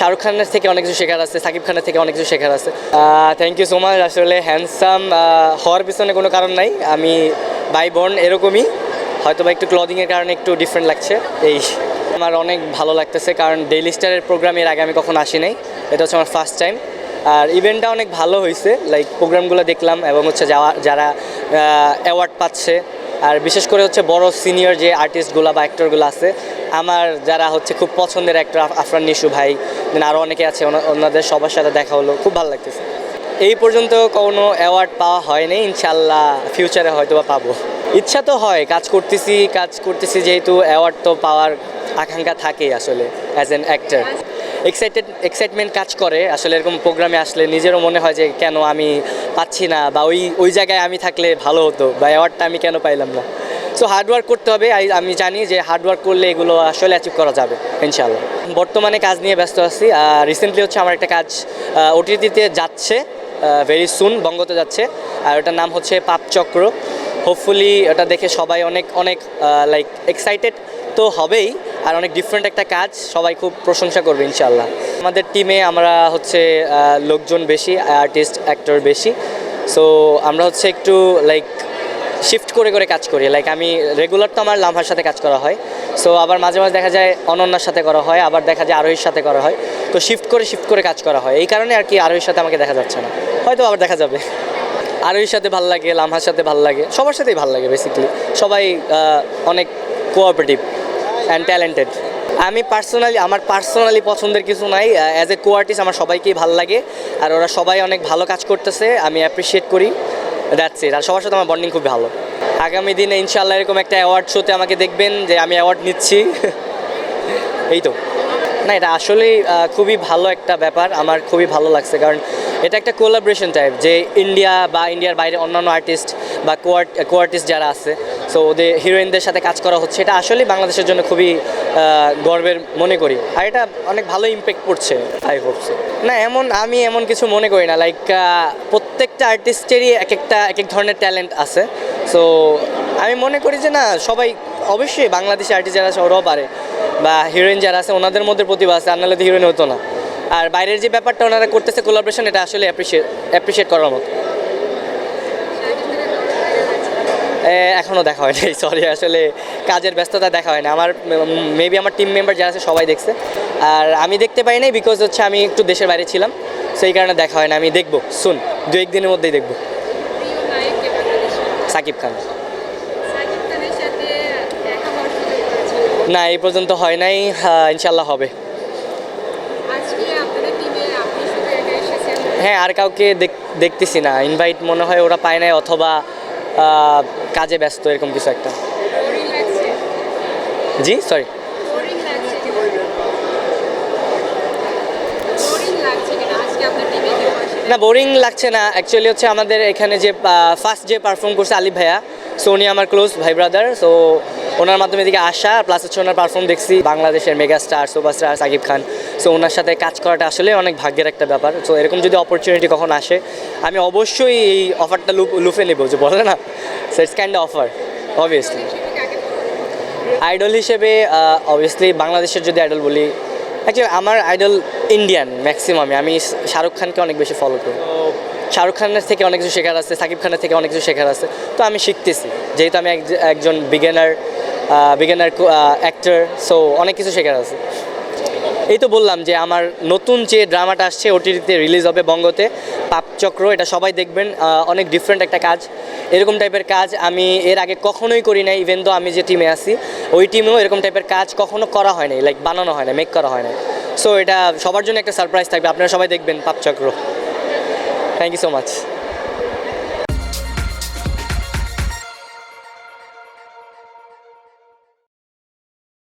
শাহরুখ খানের থেকে অনেক কিছু শেখার আছে, সাকিব খানের থেকে অনেক কিছু শেখার আছে। থ্যাংক ইউ সো মাচ আসলে হ্যান্ডসাম হওয়ার পিছনে কোনো কারণ নাই। আমি বাই বর্ন এরকমই। হয়তো বা একটু ক্লদিংয়ের কারণে একটু ডিফারেন্ট লাগছে। এই আমার অনেক ভালো লাগতেছে, কারণ ডেইলি স্টারের প্রোগ্রাম এর আগে আমি কখনো আসি নাই। এটা হচ্ছে আমার ফার্স্ট টাইম আর ইভেন্টটা অনেক ভালো হয়েছে। লাইক প্রোগ্রামগুলো দেখলাম এবং হচ্ছে যাওয়া, যারা অ্যাওয়ার্ড পাচ্ছে। আর বিশেষ করে হচ্ছে বড় সিনিয়র যে আর্টিস্টগুলো বা অ্যাক্টরগুলো আছে, আমার যারা হচ্ছে খুব পছন্দের অ্যাক্টর আফরান নিশু ভাই দেন আরও অনেকে আছে, ওনা- ওনাদের সবার সাথে দেখা হলো, খুব ভালো লাগতেছে। এই পর্যন্ত কোনো অ্যাওয়ার্ড পাওয়া হয়নি ইনশাল্লাহ ফিউচারে হয়তো বা পাবো। ইচ্ছা তো হয়, কাজ করতেছি কাজ করতেছি যেহেতু অ্যাওয়ার্ড তো পাওয়ার আকাঙ্ক্ষা থাকেই আসলে as an actor excited excitement কাজ করে, আসলে এরকম প্রোগ্রামে আসলে নিজেরও মনে হয় যে কেন আমি পাচ্ছি না, বা ওই ওই জায়গায় আমি থাকলে ভালো হতো, বা অ্যাওয়ার্ডটা আমি কেন পাইলাম না। সো হার্ডওয়ার্ক করতে হবে। আমি জানি যে হার্ডওয়ার্ক করলে এগুলো আসলে অ্যাচিভ করা যাবে ইনশাল্লাহ বর্তমানে কাজ নিয়ে ব্যস্ত আছি। রিসেন্টলি হচ্ছে আমার একটা কাজ ওটিটিতে যাচ্ছে ভেরি সুন বঙ্গতে যাচ্ছে। আর ওটার নাম হচ্ছে পাপচক্র হোপফুলি ওটা দেখে সবাই অনেক অনেক লাইক এক্সাইটেড তো হবেই। আর অনেক ডিফারেন্ট একটা কাজ, সবাই খুব প্রশংসা করবে ইনশাল্লাহ আমাদের টিমে আমরা হচ্ছে লোকজন বেশি আর্টিস্ট অ্যাক্টর বেশি। সো আমরা হচ্ছে একটু লাইক শিফট করে করে কাজ করি। লাইক আমি রেগুলার তো আমার লামহার সাথে কাজ করা হয়। সো আবার মাঝে মাঝে দেখা যায় অনন্যার সাথে করা হয়, আবার দেখা যায় আরোহীর সাথে করা হয়। তো শিফট করে শিফট করে কাজ করা হয়। এই কারণে আর কি আরোহীর সাথে আমাকে দেখা যাচ্ছে না। হয়তো আবার দেখা যাবে। আরোহীর সাথে ভালো লাগে লামহার সাথে ভালো লাগে, সবার সাথেই ভালো লাগে বেসিক্যালি সবাই অনেক কোঅপারেটিভ অ্যান্ড ট্যালেন্টেড আমি পার্সোনালি আমার পার্সোনালি পছন্দের কিছু নাই। অ্যাজ এ কো আর্টিস্ট আমার সবাইকেই ভালো লাগে। আর ওরা সবাই অনেক ভালো কাজ করতেছে। আমি অ্যাপ্রিসিয়েট করি। দ্যাটস ইট আর সবার সাথে আমার বন্ডিং খুব ভালো। আগামী দিনে ইনশাল্লাহ এরকম একটা অ্যাওয়ার্ড শোতে আমাকে দেখবেন যে আমি অ্যাওয়ার্ড নিচ্ছি। এই তো। না, এটা আসলেই খুবই ভালো একটা ব্যাপার। আমার খুবই ভালো লাগছে। কারণ এটা একটা কোলাবরেশন টাইপ যে ইন্ডিয়া বা ইন্ডিয়ার বাইরে অন্যান্য আর্টিস্ট বা কোয়ার্ট কোয়ার্টিস্ট যারা আছে সো ওদের হিরোইনদের সাথে কাজ করা হচ্ছে। এটা আসলেই বাংলাদেশের জন্য খুবই গর্বের মনে করি। আর এটা অনেক ভালো ইম্প্যাক্ট পড়ছে আই হোপস না, এমন, আমি এমন কিছু মনে করি না। লাইক প্রত্যেকটা আর্টিস্টেরই এক একটা, এক এক ধরনের ট্যালেন্ট আছে। সো আমি মনে করি যে না, সবাই অবশ্যই বাংলাদেশি আর্টিস্ট যারা আছে, ওরাও পারে। বা হিরোইন যারা আছে, ওনাদের মধ্যে প্রতিভা আছে আর নাহলে হিরোইন হতো না। আর বাইরের যে ব্যাপারটা ওনারা করতেছে কোলাবরেশন এটা আসলে অ্যাপ্রিসিয়েট অ্যাপ্রিসিয়েট করার মতো এ, এখনও দেখা হয়নি সরি আসলে কাজের ব্যস্ততা দেখা হয়নি আমার মেবি আমার টিম মেম্বার যারা আছে সবাই দেখছে। আর আমি দেখতে পাই নাই বিকজ হচ্ছে আমি একটু দেশের বাইরে ছিলাম সেই কারণে দেখা হয় না। আমি দেখব শুন দু একদিনের মধ্যেই দেখব। সাকিব খান। না এই পর্যন্ত হয় নাই আহ, ইনশাল্লাহ হবে। হ্যাঁ আর কাউকে দেখ- দেখতেছি না। ইনভাইট মনে হয় ওরা পায় নাই অথবা কাজে ব্যস্ত এরকম কিছু একটা। জি সরি না বোরিং লাগছে না। অ্যাকচুয়ালি হচ্ছে আমাদের এখানে যে ফার্স্ট যে পারফর্ম করছে আলিফ ভাইয়া সো উনি আমার ক্লোজ ভাই ব্রাদার সো ওনার মাধ্যমে এদিকে আসা প্লাস হচ্ছে ওনার পারফর্ম দেখছি, বাংলাদেশের mega star superstar Shakib Khan. So ওনার সাথে কাজ করাটা আসলে অনেক ভাগ্যের একটা ব্যাপার। সো এরকম যদি অপরচুনিটি কখন আসে, আমি অবশ্যই এই অফারটা লুপ লুফে নেব, যে বলে না? So it's kind of a obviously idol হিসেবে অবভিয়াসলি বাংলাদেশের যদি আইডল বলি অ্যাকচুয়ালি আমার আইডল ইন্ডিয়ান ম্যাক্সিমামে আমি শাহরুখ খানকে অনেক বেশি ফলো করি। শাহরুখ খানের থেকে অনেক কিছু শেখার আছে, সাকিব খানের থেকে অনেক কিছু শেখার আছে। তো আমি শিখতেছি। যেহেতু আমি এক- একজন বিগিনার বিগিনার অ্যাক্টর সো অনেক কিছু শেখার আছে। এই তো বললাম যে আমার নতুন যে ড্রামাটা আসছে, ওটিটিতে রিলিজ হবে বঙ্গতে পাপচক্র এটা সবাই দেখবেন অনেক ডিফারেন্ট একটা কাজ। এরকম টাইপের কাজ আমি এর আগে কখনোই করি নাই ইভেন তো আমি যে টিমে আছি, ওই টিমেও এরকম টাইপের কাজ কখনো করা হয় নাই লাইক বানানো হয় না মেক করা হয় না সো এটা সবার জন্য একটা সারপ্রাইজ থাকবে, আপনারা সবাই দেখবেন Papchokro thank you so much